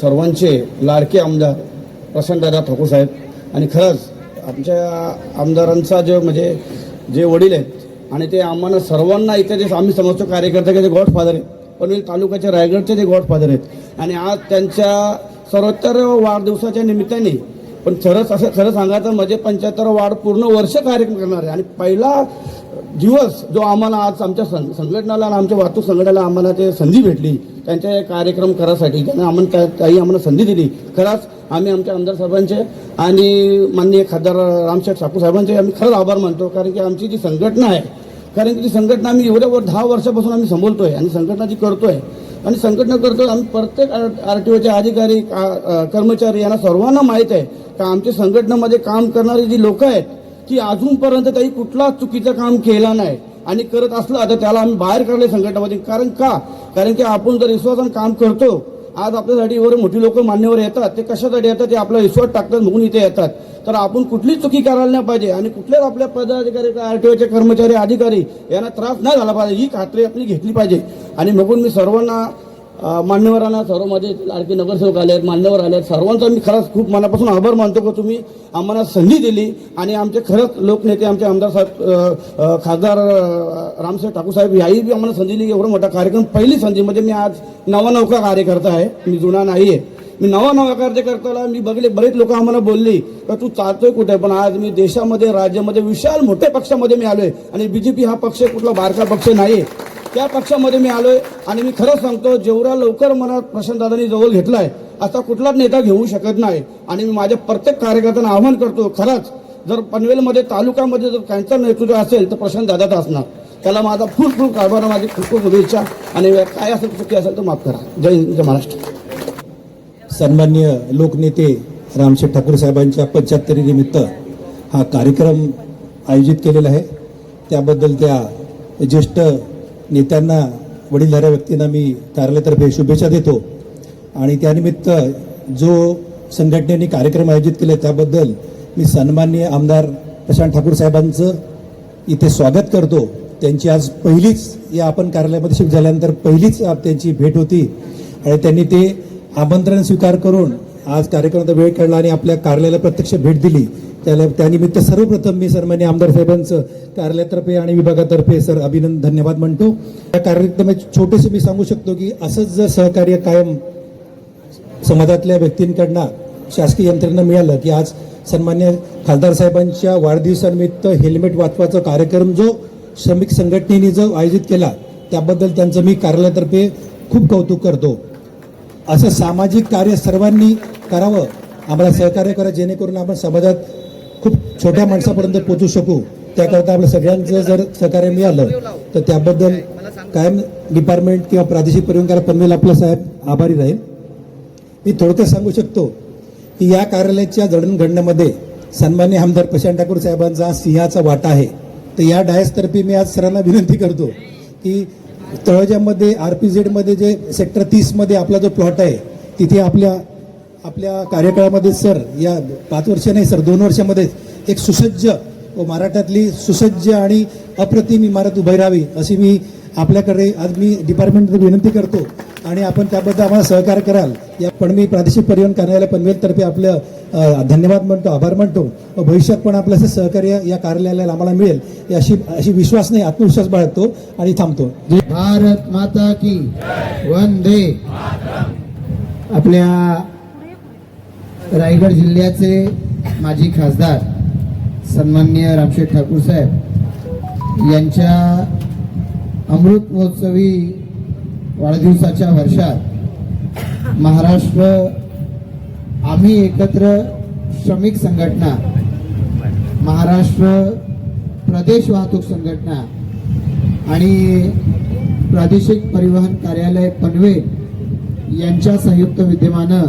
सर्वांचे लाडके आमदार प्रसन्नदादा ठाकूर साहेब. आणि खरंच आमच्या आमदारांचा जो म्हणजे जे वडील आहेत आणि ते आम्हाला सर्वांना इथे जे आम्ही समजतो कार्यकर्ते की ते गॉडफादर आहेत. पनवेल तालुक्याच्या रायगडचे ते गॉडफादर आहेत. आणि आज त्यांच्या सर्वोत्तर वाढदिवसाच्या निमित्ताने पण खरंच असं खरं सांगायचं म्हणजे पंच्याहत्तर वाढ पूर्ण वर्ष कार्यक्रम करणार आहे. आणि पहिला दिवस जो आम्हाला आज आमच्या सं संघटनाला आणि आमच्या वाहतूक संघटनेला आम्हाला ते संधी भेटली त्यांच्या कार्यक्रम करासाठी त्यांना आम्हाला त्या ताई आम्हाला संधी दिली. खरंच आम्ही आमच्या आमदार साहेबांचे आणि माननीय खासदार रामशेठ ठाकूर साहेबांचे आम्ही खरंच आभार मानतो कारण की आमची जी संघटना आहे कारण की ती संघटना आम्ही एवढ्या वर दहा वर्षापासून आम्ही संभोलतोय आणि संघटना जी करतोय. आणि संघटना करतो आम्ही प्रत्येक आर टी ओचे अधिकारी का- कर्मचारी यांना सर्वांना माहीत आहे का आमच्या संघटनेमध्ये काम करणारी जी लोकं आहेत की अजूनपर्यंत त्यांनी कुठलाच चुकीचं काम केलं नाही. आणि करत असलं तर त्याला आम्ही बाहेर काढले संघटनामध्ये कारण का? कारण की आपण जर विश्वासानं काम करतो आज आपल्यासाठी एवढे मोठी लोक मान्यवर येतात ते कशासाठी येतात ते आपला विश्वास टाकतात म्हणून इथे येतात. तर आपण कुठलीच चुकी करायला नाही पाहिजे. आणि कुठल्याच आपल्या पदाधिकारी आरटीओचे कर्मचारी अधिकारी यांना त्रास नाही झाला पाहिजे. ही खात्री आपली घेतली पाहिजे. आणि म्हणून मी सर्वांना मान्यवरांना सर्व माझे लाडके नगरसेवक आले आहेत मान्यवर आले आहेत सर्वांचा मी खरंच खूप मनापासून आभार मानतो की तुम्ही आम्हाला संधी दिली आणि आमचे खरंच लोकनेते आमचे आमदार साहेब खासदार रामसाहेब ठाकूर साहेब याही बी आम्हाला संधी दिली. एवढा मोठा कार्यक्रम पहिली संधी. म्हणजे मी आज नवानौका कार्यकर्ता आहे. मी जुना नाही आहे मी नवा नवा कार्यकर्त्याला मी बघले बरेच लोक आम्हाला बोलली का तू चालतोय कुठे? पण आज मी देशामध्ये राज्यामध्ये विशाल मोठ्या पक्षामध्ये मी आलोय आणि बीजेपी हा पक्ष कुठला बारका पक्ष नाही त्या पक्षामध्ये मी आलोय आणि मी खरंच सांगतो जेवढा लवकर मनात प्रशांतदादांनी जवळ घेतलाय असा कुठलाच नेता घेऊ शकत नाही. आणि मी माझ्या प्रत्येक कार्यकर्त्यांना आवाहन करतो खरंच जर पनवेलमध्ये तालुक्यामध्ये जर त्यांचं नेतृत्व असेल तर प्रशांत दादाचा असणार. त्याला माझा फुल फुल कारभार माझी खूप खूप शुभेच्छा. आणि काय असेल चुकी असेल तर माफ करा. जय हिंद जय महाराष्ट्र. सन्मान्य लोकनेते रामशेठ ठाकूर साहेबांच्या पंच्याहत्तरी निमित्त हा कार्यक्रम आयोजित केलेला आहे. त्याबद्दल त्या ज्येष्ठ नेत्यांना वडीलधाऱ्या व्यक्तींना मी कार्यालयातर्फे शुभेच्छा देतो. आणि त्यानिमित्त जो संघटनेने कार्यक्रम आयोजित केले त्याबद्दल मी सन्माननीय आमदार प्रशांत ठाकूर साहेबांचं इथे स्वागत करतो. त्यांची आज पहिलीच या आपण कार्यालयामध्ये शिफ्ट झाल्यानंतर पहिलीच त्यांची भेट होती. आणि त्यांनी ते आमंत्रण स्वीकार करून आज कार्यक्रमाचा वेळ काढला आणि आपल्या कार्यालयाला प्रत्यक्ष भेट दिली. त्याला त्यानिमित्त सर्वप्रथम मी सन्मान्य आमदार साहेबांचं कार्यालयातर्फे आणि विभागातर्फे सर अभिनंदन धन्यवाद म्हणतो. या कार्यक्रमात छोटेसे मी सांगू शकतो की असंच जर सहकार्य कायम समाजातल्या व्यक्तींकडनं शासकीय यंत्रणा मिळालं की आज सन्मान्य खासदार साहेबांच्या वाढदिवसानिमित्त हेल्मेट वाचवाचा कार्यक्रम जो श्रमिक संघटनेने जो आयोजित केला त्याबद्दल त्यांचं मी कार्यालयातर्फे खूप कौतुक करतो. असं सामाजिक कार्य सर्वांनी करावं आम्हाला सहकार्य करा जेणेकरून आपण समाजात खूप छोट्या माणसापर्यंत पोहोचू शकू त्याकरता आपल्या सगळ्यांचं जर सहकार्य मिळालं तर त्याबद्दल कायम डिपार्टमेंट किंवा प्रादेशिक परिवहन पनवेल आपलं साहेब आभारी राहील. मी थोडक्यात सांगू शकतो की या कार्यालयाच्या जडणघडण्यामध्ये सन्मान्य आमदार प्रशांत ठाकूर साहेबांचा सिंहाचा वाटा आहे. तर या डायसतर्फे मी आज सरांना विनंती करतो की तळोजामध्ये आर पी झेडमध्ये जे सेक्टर तीसमध्ये आपला जो प्लॉट आहे तिथे आपल्या आपल्या कार्यकाळामध्ये सर या पाच वर्ष नाही सर दोन वर्षामध्ये एक सुसज्ज व मराठातली सुसज्ज आणि अप्रतिम इमारत उभी राहावी अशी मी आपल्याकडे आज मी डिपार्टमेंटमध्ये विनंती करतो. आणि आपण त्याबद्दल आम्हाला सहकार्य कराल. या पण मी प्रादेशिक परिवहन कार्यालय पनवेलतर्फे आपलं धन्यवाद म्हणतो आभार म्हणतो व भविष्यात पण आपलं असं सहकार्य या कार्यालयाला आम्हाला मिळेल अशी अशी विश्वास नाही आत्मविश्वास बाळगतो आणि थांबतो. भारत माता की वंदे. आपल्या रायगड जिल्ह्याचे माजी खासदार सन्माननीय रामशेठ ठाकूर साहेब यांच्या अमृत महोत्सवी वाढदिवसाच्या वर्षात महाराष्ट्र आम्ही एकत्र श्रमिक संघटना महाराष्ट्र प्रदेश वाहतूक संघटना आणि प्रादेशिक परिवहन कार्यालय पनवेल यांच्या संयुक्त विद्यमानं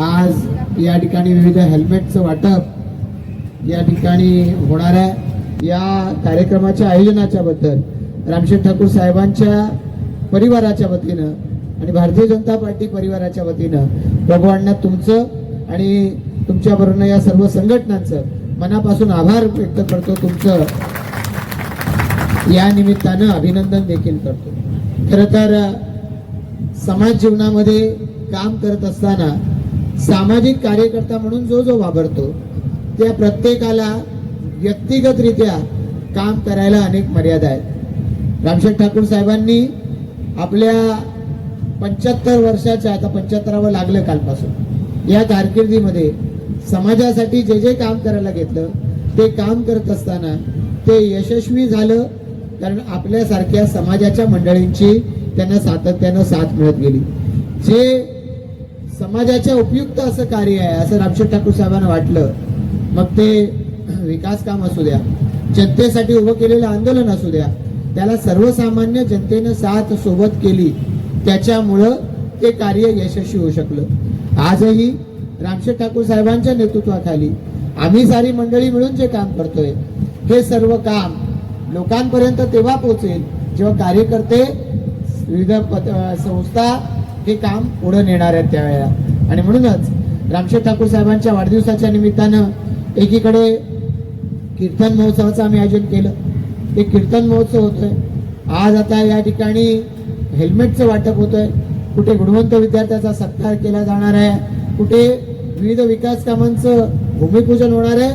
आज या ठिकाणी विविध हेल्मेटचं वाटप या ठिकाणी होणाऱ्या या कार्यक्रमाच्या आयोजनाच्या बद्दल रामशेठ ठाकूर साहेबांच्या परिवाराच्या वतीनं आणि भारतीय जनता पार्टी परिवाराच्या वतीनं भगवानना तुमचं आणि तुमच्याबरोबर या सर्व संघटनांचं मनापासून आभार व्यक्त करतो. तुमचं या निमित्तानं अभिनंदन देखील करतो. खरं तर समाज जीवनामध्ये काम करत असताना सामाजिक कार्यकर्ता म्हणून जो जो वापरतो त्या प्रत्येकाला व्यक्तिगतरित्या काम करायला अनेक मर्यादा आहेत. रामशेठ ठाकूर साहेबांनी आपल्या पंच्याहत्तर वर्षाच्या आता पंच्याहत्तरावं लागलं कालपासून या कारकिर्दीमध्ये समाजासाठी जे जे काम करायला घेतलं ते काम करत असताना ते यशस्वी झालं कारण आपल्यासारख्या समाजाच्या मंडळींची त्यांना सातत्यानं साथ मिळत गेली. जे समाजाच्या उपयुक्त असं कार्य आहे असं रामशेठ ठाकूर साहेबांना वाटलं. मग ते विकास काम असू द्या जनतेसाठी उभं केलेलं आंदोलन असू द्या त्याला सर्वसामान्य जनतेनं साथ सोबत केली त्याच्यामुळं ते कार्य यशस्वी होऊ शकलं. आजही रामशेठ ठाकूर साहेबांच्या नेतृत्वाखाली आम्ही सारी मंडळी मिळून जे काम करतोय हे सर्व काम लोकांपर्यंत तेव्हा पोहोचेल जेव्हा कार्यकर्ते विविध पत- संस्था हे काम पुढे नेणार आहेत त्यावेळेला. आणि म्हणूनच रामशेठ ठाकूर साहेबांच्या वाढदिवसाच्या निमित्तानं एकीकडे कीर्तन महोत्सवाचं आम्ही आयोजन केलं. ते कीर्तन महोत्सव होतोय. आज आता या ठिकाणी हेल्मेटचं वाटप होतंय. कुठे गुणवंत विद्यार्थ्याचा सत्कार केला जाणार आहे. कुठे विविध विकास कामांचं भूमिपूजन होणार आहे.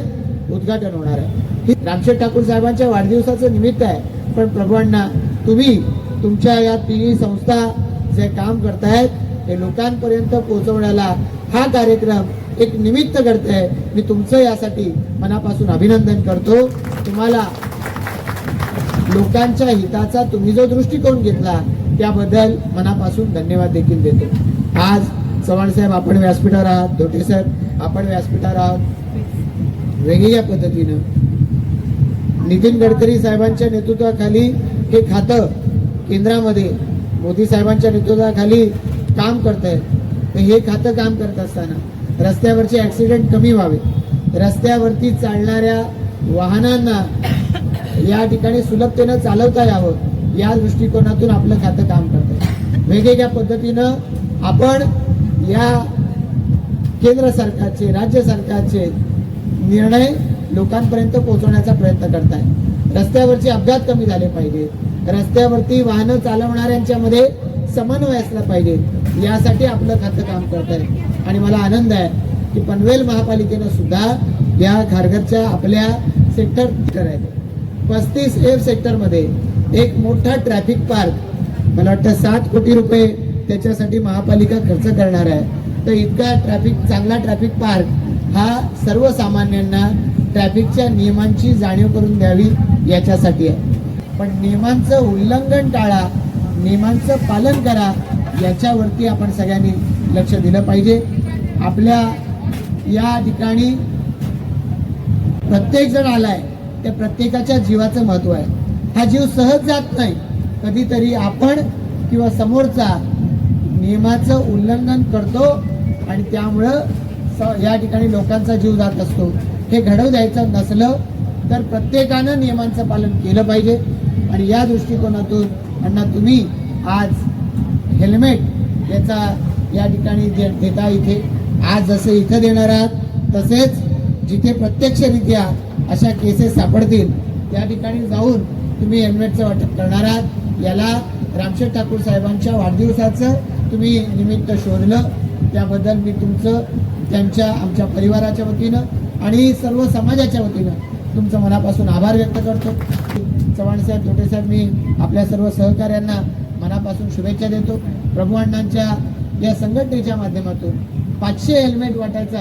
उद्घाटन होणार आहे. ही रामशेठ ठाकूर साहेबांच्या वाढदिवसाचं निमित्त आहे. पण प्रभूंना तुम्ही तुमच्या या तिन्ही संस्था जे काम करतायत ते लोकांपर्यंत पोहोचवण्याला हा कार्यक्रम एक निमित्त करतोय मी तुमचं यासाठी मनापासून अभिनंदन करतो. तुम्हाला लोकांच्या हिताचा तुम्ही जो दृष्टिकोन घेतला त्याबद्दल मनापासून धन्यवाद देखील देतो. आज चव्हाण साहेब आपण व्यासपीठावर आहात. धोटे साहेब आपण व्यासपीठावर आहात. वेगवेगळ्या पद्धतीनं. नितीन गडकरी साहेबांच्या नेतृत्वाखाली हे खातं केंद्रामध्ये मोदी साहेबांच्या नेतृत्वाखाली काम करत आहेत तर हे खातं काम करत असताना रस्त्यावरचे ॲक्सिडेंट कमी व्हावे रस्त्यावरती चालणाऱ्या वाहनांना या ठिकाणी सुलभतेनं चालवता यावं या दृष्टिकोनातून आपलं खातं काम करतं वेगवेगळ्या पद्धतीनं आपण या केंद्र सरकारचे राज्य सरकारचे निर्णय लोकांपर्यंत पोहोचवण्याचा प्रयत्न करताय रस्त्यावरचे अपघात कमी झाले पाहिजेत. रस्त्यावरती वाहनं चालवणाऱ्यांच्या मध्ये समन्वय असला पाहिजे. यासाठी आपलं खातं काम करत आहे आणि मला आनंद आहे की पनवेल महापालिकेनं सुद्धा या खारघरच्या आपल्या सेक्टर करायचं पस्तीस एफ सेक्टरमध्ये एक मोठा ट्रॅफिक पार्क मला वाटतं सात कोटी रुपये त्याच्यासाठी महापालिका खर्च करणार आहे. तर इतका ट्रॅफिक चांगला ट्रॅफिक पार्क हा सर्वसामान्यांना ट्रॅफिकच्या नियमांची जाणीव करून द्यावी याच्यासाठी आहे. पण नियमांचं उल्लंघन टाळा नियमांचं पालन करा याच्यावरती आपण सगळ्यांनी लक्ष दिलं पाहिजे. आपल्या या ठिकाणी प्रत्येक जण आलाय त्या प्रत्येकाच्या जीवाचं महत्त्व आहे. हा जीव सहज जात नाही. कधीतरी आपण किंवा समोरचा नियमाचं उल्लंघन करतो आणि त्यामुळं स- या ठिकाणी लोकांचा जीव जात असतो. हे घडवू द्यायचं नसलं तर प्रत्येकानं नियमांचं पालन केलं पाहिजे. आणि या दृष्टिकोनातून अण्णा तुम्ही आज हेल्मेट याचा या ठिकाणी दे- देता इथे आज जसे इथं देणार आहात तसेच जिथे प्रत्यक्षरित्या अशा केसेस सापडतील त्या ठिकाणी जाऊन तुम्ही हेल्मेटचं वाटप करणार आहात. याला रामशेठ ठाकूर साहेबांच्या वाढदिवसाचं तुम्ही निमित्त शोधलं. त्याबद्दल मी तुमचं त्यांच्या आमच्या परिवाराच्या वतीनं आणि सर्व समाजाच्या वतीनं तुमचं मनापासून आभार व्यक्त करतो. चव्हाण साहेब साहेब मी आपल्या सर्व सहकाऱ्यांना मनापासून शुभेच्छा देतो. प्रभू अण्णांच्या या संघटनेच्या माध्यमातून पाचशे हेल्मेट वाटायचा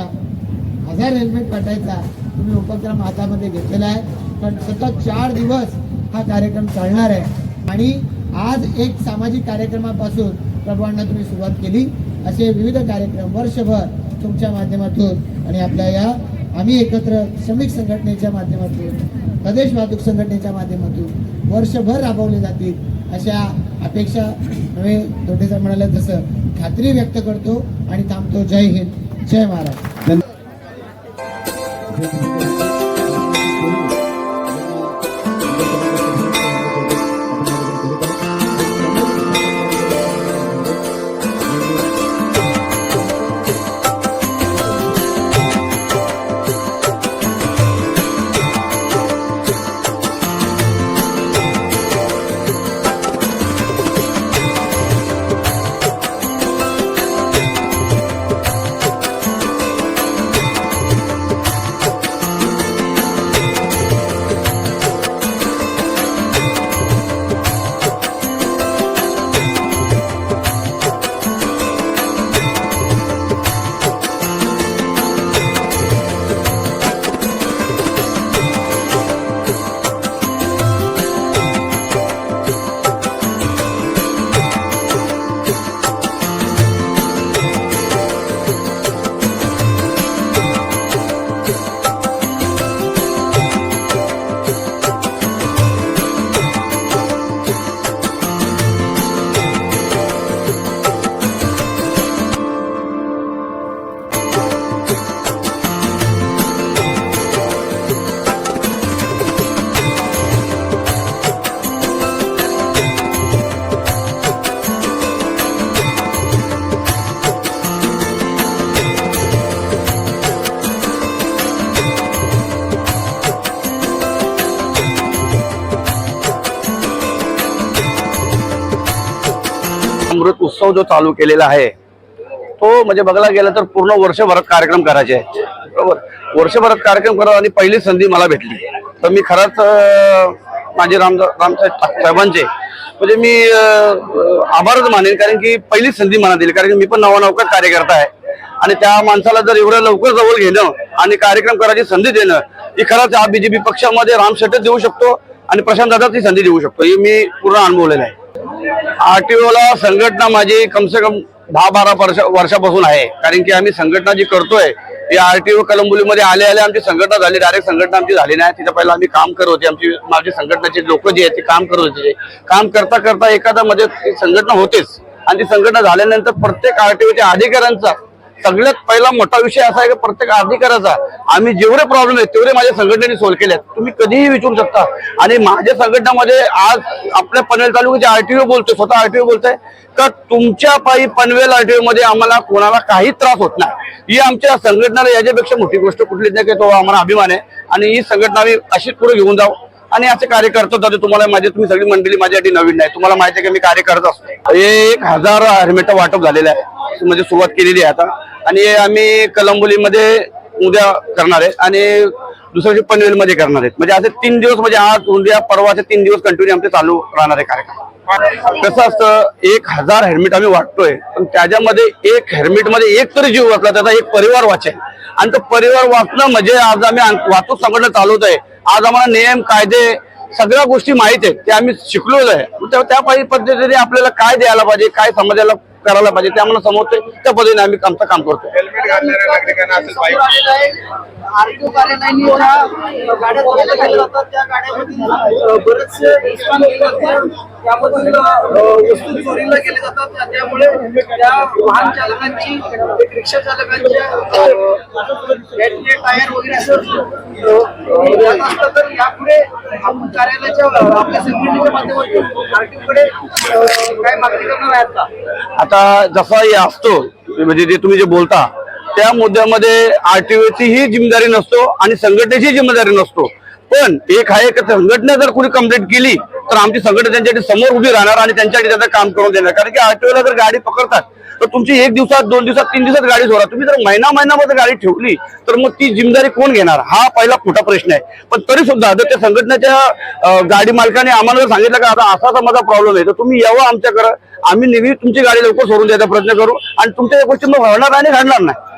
हजार हेल्मेट वाटायचा तुम्ही उपक्रम हातामध्ये घेतलेला आहे. पण सतत चार दिवस हा कार्यक्रम चालणार आहे. आणि आज एक सामाजिक कार्यक्रमापासून प्रभूंना तुम्ही सुरुवात केली. असे विविध कार्यक्रम वर्षभर तुमच्या माध्यमातून आणि आपल्या या आम्ही एकत्र श्रमिक संघटनेच्या माध्यमातून प्रदेश वाहतूक संघटनेच्या माध्यमातून वर्षभर राबवले जातील अशा अपेक्षा नवे दोटेचा म्हणाल्या तसं खात्री व्यक्त करतो आणि थांबतो. जय हिंद. जय महाराज उत्सव जो चालू केलेला आहे तो म्हणजे बघायला गेला तर पूर्ण वर्षभरात कार्यक्रम करायचे आहेत. बरोबर? वर्षभरात कार्यक्रम करावा आणि पहिली संधी मला भेटली. तर मी खरंच माझे राम रामसाहेब साहेबांचे म्हणजे मी आभारच मानेन कारण की पहिलीच संधी मला दिली. कारण की मी पण नवानवकाच कार्यकर्ता आहे. आणि त्या माणसाला जर एवढ्या लवकर जवळ घेणं आणि कार्यक्रम करायची संधी देणं ही खरंच या बीजेपी पक्षामध्ये राम शेट्टच देऊ शकतो आणि प्रशांत दादाच ही संधी देऊ शकतो. ही मी पूर्ण अनुभवलेलं आहे. आरटीओला संघटना माझी कम से कम दहा बारा वर्ष वर्षापासून आहे. कारण की आम्ही संघटना जी करतोय ती आरटीओ कलंबुलीमध्ये आले आले आमची संघटना झाली डायरेक्ट संघटना आमची झाली नाही. तिथं पहिला आम्ही काम करत होते. आमची माझी संघटनाचे लोक जे आहेत ते काम करत होते. काम करता करता एखादा मध्ये संघटना होतेच. आणि ती संघटना झाल्यानंतर प्रत्येक आरटीओच्या अधिकाऱ्यांचा सगळ्यात पहिला मोठा विषय असा आहे की प्रत्येक अधिकाराचा आम्ही जेवढे प्रॉब्लेम आहेत तेवढे माझ्या संघटनेने सोल्व्ह केले आहेत तुम्ही कधीही विचारू शकता. आणि माझ्या संघटनामध्ये आज आपल्या पनवेल तालुक्याचे आरटीओ बोलतोय स्वतः आरटीओ बोलतोय का तुमच्या पायी पनवेल आरटीओ मध्ये आम्हाला कोणाला काही त्रास होत नाही. ही आमच्या संघटनेला याच्यापेक्षा मोठी गोष्ट कुठलीच नाही की तो आम्हाला अभिमान आहे. आणि ही संघटना आम्ही अशीच पुढे घेऊन जाऊ. आणि असे कार्य करतो जातो तुम्हाला माझे तुम्ही सगळी मंडळी माझ्यासाठी नवीन नाही तुम्हाला माहिती आहे की मी कार्य करत असतो एक हजार हेल्मेट वाटप झालेलं आहे. म्हणजे सुरुवात केलेली आहे आता. आणि आम्ही कलंबोलीमध्ये उद्या करणार आहे. आणि दुसऱ्या दिवशी पनवेलमध्ये करणार आहेत. म्हणजे असे तीन दिवस म्हणजे आज उद्या परवाचे तीन दिवस कंटिन्यू आमचे चालू राहणार आहे कार्यक्रम. कसं असतं एक हजार हेल्मेट आम्ही वाटतोय पण त्याच्यामध्ये एक हेल्मेटमध्ये एक तरी जीव वाचला त्याचा एक परिवार वाचेल. आणि तो परिवार वाचणं म्हणजे आज आम्ही वाहतूक संघटना चालवत आहे. आज आम्हाला नियम कायदे सगळ्या गोष्टी माहीत आहेत ते आम्ही शिकलोच आहे त्या त्या पायी पद्धतीने आपल्याला काय द्यायला पाहिजे काय समाजाला करायला पाहिजे. ते आम्हाला समजते त्या पद्धतीने आम्ही आमचं काम करतो हेल्मेट घालणाऱ्या नागरिकांना असेल त्या- त्यामुळे त्या वाहन चालकांची रिक्षा चालकांच्या टायर वगैरे असं अ, अ, जात असतं तर यापुढे आपण कार्यालयाच्या अ, आपल्या संघटनेच्या माध्यमातून आरटीओ कडे अ, काय मागणी करणार आहेत का? आता जसा हे असतो म्हणजे जे तुम्ही जे बोलता त्या मुद्द्यामध्ये आरटीओची ही जिम्मेदारी नसतो आणि संघटनेची जिम्मेदारी नसतो. पण एक आहे की संघटना जर कोणी कंप्लेंट केली तर आमची संघटना त्यांच्यासाठी समोर उभी राहणार आणि त्यांच्यासाठी त्याचं काम करून देणार. कारण की आरटीओला जर गाडी पकडतात तर तुमची एक दिवसात दोन दिवसात तीन दिवसात गाडी सोडा. तुम्ही जर महिना महिनामध्ये गाडी ठेवली तर मग ती जिम्मेदारी कोण घेणार? हा पहिला मोठा प्रश्न आहे. पण तरी सुद्धा जर त्या संघटनेच्या गाडी मालकाने आम्हाला जर सांगितलं का आता असा असा माझा प्रॉब्लेम आहे तर तुम्ही यावं आमच्याकडं. आम्ही नेहमी तुमची गाडी लवकर सोडून द्यायचा प्रयत्न करू आणि तुमच्या या गोष्टी मग घडणार आणि घडणार नाही.